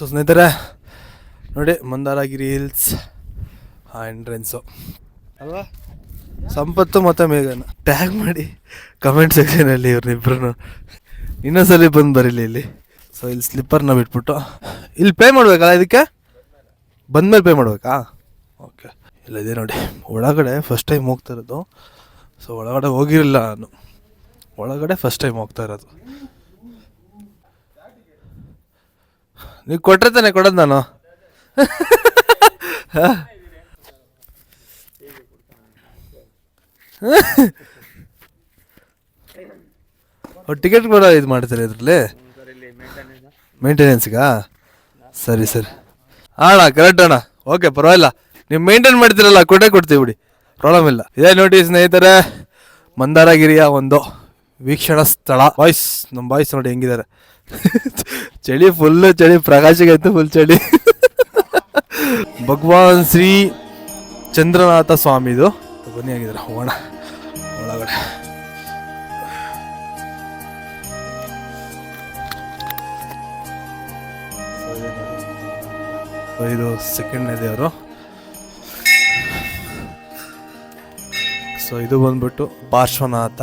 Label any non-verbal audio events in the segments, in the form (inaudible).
So ಸ್ನೇಹಿತರೆ ನೋಡಿ Mandaragiri hills ಆ ಎಂಟ್ರೆನ್ಸು ಅಲ್ವಾ? ಸಂಪತ್ತು ಮತ್ತು ಮೇಘನ. ಟ್ಯಾಗ್ ಮಾಡಿ ಕಮೆಂಟ್ ಸೆಕ್ಷನಲ್ಲಿ ಇವ್ರನ್ನಿಬ್ರು ಇನ್ನೊಂದ್ಸಲಿ ಬಂದು ಬರೀಲಿ ಇಲ್ಲಿ. ಸೊ ಇಲ್ಲಿ ಸ್ಲಿಪ್ಪರ್ನ ಬಿಟ್ಬಿಟ್ಟು. ಇಲ್ಲಿ ಪೇ ಮಾಡಬೇಕಲ್ಲ ಇದಕ್ಕೆ? ಬಂದಮೇಲೆ ಪೇ ಮಾಡಬೇಕಾ? ಓಕೆ ಇಲ್ಲ ಇದೆ ನೋಡಿ. ಒಳಗಡೆ ಫಸ್ಟ್ ಟೈಮ್ ಹೋಗ್ತಾ ಇರೋದು. ಸೊ ಒಳಗಡೆ ಹೋಗಿರಲಿಲ್ಲ ನಾನು. ಒಳಗಡೆ ಫಸ್ಟ್ ಟೈಮ್ ಹೋಗ್ತಾ ಇರೋದು. ನೀವು ಕೊಟ್ಟರೆ ತಾನೆ ಕೊಡೋದು ನಾನು. ಟಿಕೆಟ್ ಕೂಡ ಇದು ಮಾಡ್ತಾರೆ ಇದರಲ್ಲಿ? ಮೇಂಟೆನೆನ್ಸ್ಗಾ ಸರಿ ಸರಿ. ಅಣ್ಣ ಕರೆಕ್ಟ್ ಅಣ್ಣ. ಓಕೆ ಪರವಾಗಿಲ್ಲ. ನೀವು ಮೇಂಟೈನ್ ಮಾಡ್ತೀರಲ್ಲ, ಕೊಟ್ಟೆ ಕೊಡ್ತೀವಿ ಬಿಡಿ. ಪ್ರಾಬ್ಲಮ್ ಇಲ್ಲ. ಇದೇ ನೋಡಿ ಸ್ನೇಹಿತರೆ, ಮಂದಾರಗಿರಿಯ ಒಂದು ವೀಕ್ಷಣಾ ಸ್ಥಳ. ಬಾಯ್ಸ್ ನಮ್ಮ ಬಾಯ್ಸ್ ನೋಡಿ ಹೆಂಗಿದ್ದಾರೆ. ಚಳಿ ಫುಲ್ ಚಳಿ ಪ್ರಕಾಶಿಗಂತೂ ಫುಲ್ ಚಳಿ. ಭಗವಾನ್ ಶ್ರೀ ಚಂದ್ರನಾಥ ಸ್ವಾಮಿದು. ಬನ್ನಿ ಆಗಿದ್ರ ಹೋಗೋಣ. ಒಳಗಡೆ. ಇದು ಸೆಕೆಂಡ್ನೇ ದೇವರು ಸೊ ಇದು ಬಂದ್ಬಿಟ್ಟು ಪಾರ್ಶ್ವನಾಥ.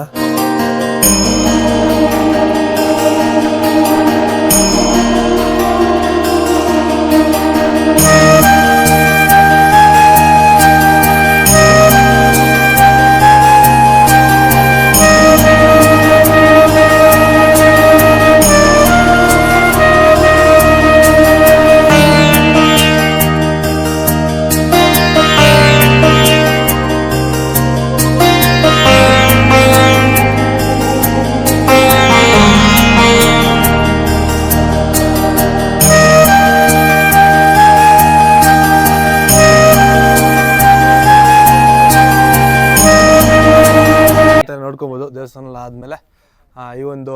ಈ ಒಂದು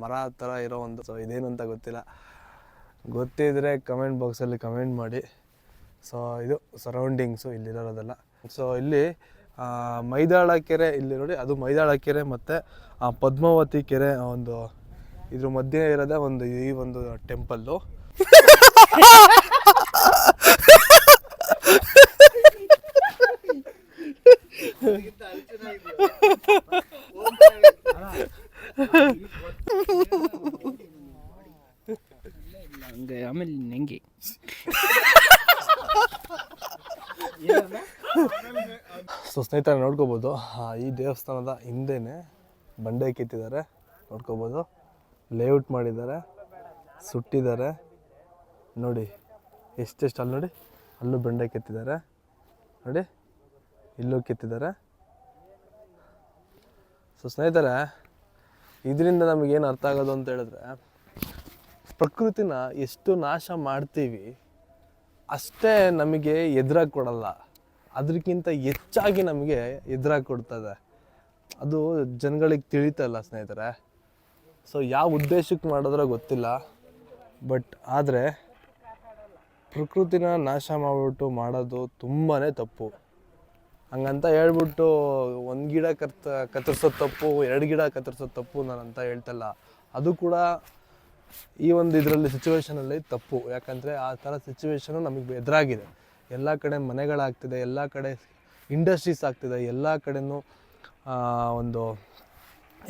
ಮರ ಥರ ಇರೋ ಒಂದು, ಸೊ ಇದೇನು ಅಂತ ಗೊತ್ತಿಲ್ಲ. ಗೊತ್ತಿದ್ರೆ ಕಮೆಂಟ್ ಬಾಕ್ಸಲ್ಲಿ ಕಮೆಂಟ್ ಮಾಡಿ. ಸೊ ಇದು ಸರೌಂಡಿಂಗ್ಸು ಇಲ್ಲಿರೋದೆಲ್ಲ. ಸೊ ಇಲ್ಲಿ ಮೈದಾಳ ಕೆರೆ ಇಲ್ಲಿ ನೋಡಿ, ಅದು ಮೈದಾಳ ಕೆರೆ ಮತ್ತು ಪದ್ಮಾವತಿ ಕೆರೆ ಒಂದು ಇದ್ರ ಮಧ್ಯೆ ಇರೋದೇ ಒಂದು ಈ ಒಂದು ಟೆಂಪಲ್ಲು ಹಂಗೆ, ಆಮೇಲೆ ಹೆಂಗೆ ಸೊ ಸ್ನೇಹಿತರೆ, ನೋಡ್ಕೋಬೋದು. ಈ ದೇವಸ್ಥಾನದ ಹಿಂದೆನೇ ಬಂಡೆ ಕೆತ್ತಿದ್ದಾರೆ. ನೋಡ್ಕೋಬೋದು. ಲೇಔಟ್ ಮಾಡಿದ್ದಾರೆ. ಸುಟ್ಟಿದ್ದಾರೆ. ನೋಡಿ, ಎಷ್ಟೆಷ್ಟು, ಅಲ್ಲಿ ನೋಡಿ, ಅಲ್ಲೂ ಬಂಡೆ ಕೆತ್ತಿದ್ದಾರೆ. ನೋಡಿ, ಇಲ್ಲೂ ಕೆತ್ತಿದ್ದಾರೆ. ಸೊ ಸ್ನೇಹಿತರೆ, ಇದರಿಂದ ನಮಗೇನು ಅರ್ಥ ಆಗೋದು ಅಂತ ಹೇಳಿದ್ರೆ ಪ್ರಕೃತಿನ ಎಷ್ಟು ನಾಶ ಮಾಡ್ತೀವಿ, ಅಷ್ಟೇ ನಮಗೆ ಎದುರಾಗಿ ಕೊಡಲ್ಲ. ಅದಕ್ಕಿಂತ ಹೆಚ್ಚಾಗಿ ನಮಗೆ ಎದುರಾಗಿ ಕೊಡ್ತದೆ. ಅದು ಜನಗಳಿಗೆ ತಿಳಿತಲ್ಲ ಸ್ನೇಹಿತರೆ. ಸೊ ಯಾವ ಉದ್ದೇಶಕ್ಕೆ ಮಾಡಿದ್ರೆ ಗೊತ್ತಿಲ್ಲ. ಬಟ್ ಆದರೆ ಪ್ರಕೃತಿನ ನಾಶ ಮಾಡಿಬಿಟ್ಟು ಮಾಡೋದು ತುಂಬಾ ತಪ್ಪು. ಹಂಗಂತ ಹೇಳ್ಬಿಟ್ಟು ಒಂದು ಗಿಡ ಕತ್ ಕತ್ತರಿಸೋದು ತಪ್ಪು, ಎರಡು ಗಿಡ ಕತ್ತರಿಸೋದು ತಪ್ಪು ನಾನು ಅಂತ ಹೇಳ್ತಲ್ಲ ಅದು ಕೂಡ ಈ ಒಂದು ಇದರಲ್ಲಿ ಸಿಚುವೇಶನಲ್ಲಿ ತಪ್ಪು. ಯಾಕಂದರೆ ಆ ಥರ ಸಿಚುವೇಶನು ನಮಗೆ ಎದುರಾಗಿದೆ. ಎಲ್ಲ ಕಡೆ ಮನೆಗಳಾಗ್ತಿದೆ, ಎಲ್ಲ ಕಡೆ ಇಂಡಸ್ಟ್ರೀಸ್ ಆಗ್ತಿದೆ, ಎಲ್ಲ ಕಡೆಯೂ ಒಂದು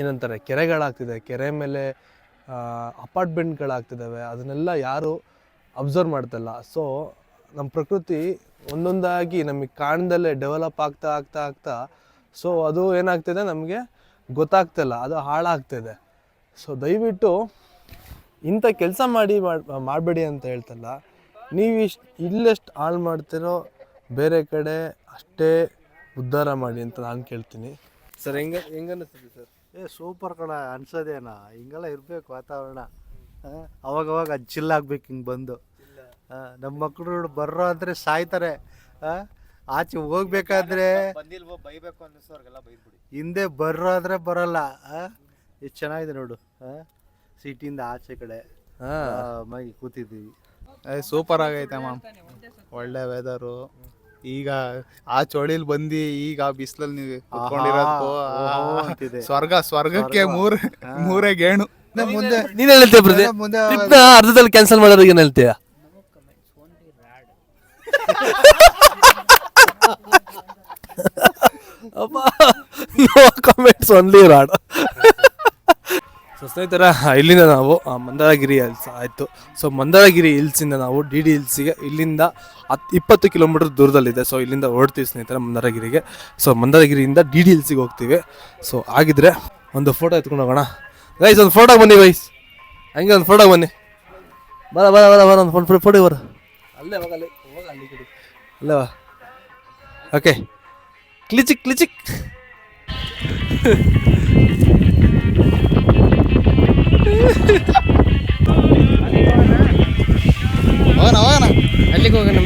ಏನಂತಾರೆ, ಕೆರೆಗಳಾಗ್ತಿದೆ. ಕೆರೆ ಮೇಲೆ ಅಪಾರ್ಟ್ಮೆಂಟ್ಗಳಾಗ್ತಿದ್ದಾವೆ ಅದನ್ನೆಲ್ಲ ಯಾರು ಅಬ್ಸರ್ವ್ ಮಾಡ್ತಲ್ಲ. ಸೊ ನಮ್ಮ ಪ್ರಕೃತಿ ಒಂದೊಂದಾಗಿ ನಮಗೆ ಕಾಣ್ದಲ್ಲೇ ಡೆವಲಪ್ ಆಗ್ತಾ ಆಗ್ತಾ ಆಗ್ತಾ ಸೊ ಅದು ಏನಾಗ್ತಿದೆ ನಮಗೆ ಗೊತ್ತಾಗ್ತಿಲ್ಲ. ಅದು ಹಾಳಾಗ್ತಿದೆ. ಸೊ ದಯವಿಟ್ಟು ಇಂಥ ಕೆಲಸ ಮಾಡಿ ಮಾಡಬೇಡಿ ಅಂತ ಹೇಳ್ತಲ್ಲ ನೀವು ಇಷ್ಟು ಇಲ್ಲೆಷ್ಟು ಹಾಳು ಮಾಡ್ತಿರೋ ಬೇರೆ ಕಡೆ ಅಷ್ಟೇ ಉದ್ಧಾರ ಮಾಡಿ ಅಂತ ನಾನು ಕೇಳ್ತೀನಿ. ಸರ್ ಹೆಂಗ ಹೆಂಗನ್ನಿಸ್ತದೆ ಸರ್? ಏ ಸೂಪರ್ ಕಣ ಅನ್ಸೋದೇನ ಹಿಂಗೆಲ್ಲ ಇರಬೇಕು ವಾತಾವರಣ. ಅವಾಗವಾಗ ಅದು ಚಿಲ್ ಆಗ್ಬೇಕು ಹಿಂಗೆ ಬಂದು. ನಮ್ಮ ಮಕ್ಕಳು ಬರ್ರೋ ಅಂದರೆ ಸಾಯ್ತಾರೆ. ಆಚೆ ಹೋಗ್ಬೇಕಾದ್ರೆ ಹಿಂದೆ ಬರ್ರೋ ಆದರೆ ಬರಲ್ಲ. ಎಷ್ಟು ಚೆನ್ನಾಗಿದೆ ನೋಡು. ಸಿಟಿಯಿಂದ ಆಚೆ ಕಡೆ ಹಾಂ. ಮೈ ಕೂತಿದ್ದೀವಿ ಸೂಪರ್ ಆಗೈತೆ ಮ್ಯಾಮ್ ಒಳ್ಳೆ ವೆದರು ಈಗ ಆ ಚಳಿಲ್ ಬಂದು ಈಗ ಬಿಸಿಲಲ್ಲಿ ನೀವು ಕುತ್ಕೊಂಡಿರೋದು. ಸ್ವರ್ಗ ಸ್ವರ್ಗಕ್ಕೆ ಮೂರ್ ಮೂರೇ ಗೇಣು. ಮುಂದೆ ನೀನ್ ಹೇಳ್ತೀಯ ಪ್ರತಿ ಟ್ರಿಪ್ನ ಅರ್ಧದಲ್ಲಿ ಕ್ಯಾನ್ಸಲ್ ಮಾಡೋರಿಗೆ ಏನ್ ಹೇಳ್ತೀಯ? ಅಪ್ಪ no comments only rod so ಸ್ನೇಹಿತರ, ಇಲ್ಲಿಂದ ನಾವು ಮಂದಾರಗಿರಿ ಹಿಲ್ಸ್ ಆಯಿತು. ಸೊ ಮಂದಾರಗಿರಿ ಹಿಲ್ಸಿಂದ ನಾವು ಡಿ ಡಿ ಹಿಲ್ಸಿಗೆ ಇಲ್ಲಿಂದ ಹತ್ತು ಇಪ್ಪತ್ತು ಕಿಲೋಮೀಟರ್ ದೂರದಲ್ಲಿದೆ. ಸೊ ಇಲ್ಲಿಂದ ಹೊರಡ್ತೀವಿ ಸ್ನೇಹಿತರ ಮಂದಾರಗಿರಿಗೆ. ಸೊ ಮಂದಾರಗಿರಿಯಿಂದ ಡಿ ಡಿ ಹಿಲ್ಸಿಗೆ ಹೋಗ್ತೀವಿ. ಸೊ ಆಗಿದ್ರೆ ಒಂದು ಫೋಟೋ ಎತ್ಕೊಂಡು ಹೋಗೋಣ. ಗೈಸ್ ಒಂದು ಫೋಟೋ ಬನ್ನಿ ಗೈಸ್ ಹಂಗೆ ಒಂದು ಫೋಟೋ ಬನ್ನಿ. ಬರ ಬರ ಬರ ಬರ, ಒಂದು ಫೋಟೋ ಫೋಟೋ ಬರ. ಅಲ್ಲೇ ಹೋಗಲ್ಲ ಅಲ್ಲಿ ಓಕೆ ಕ್ಲಿಚಿಕ್ ಕ್ಲಿಚಿಕ್. (laughs) ಅಲ್ಲಿಗೆ ಹೋಗೋಣ.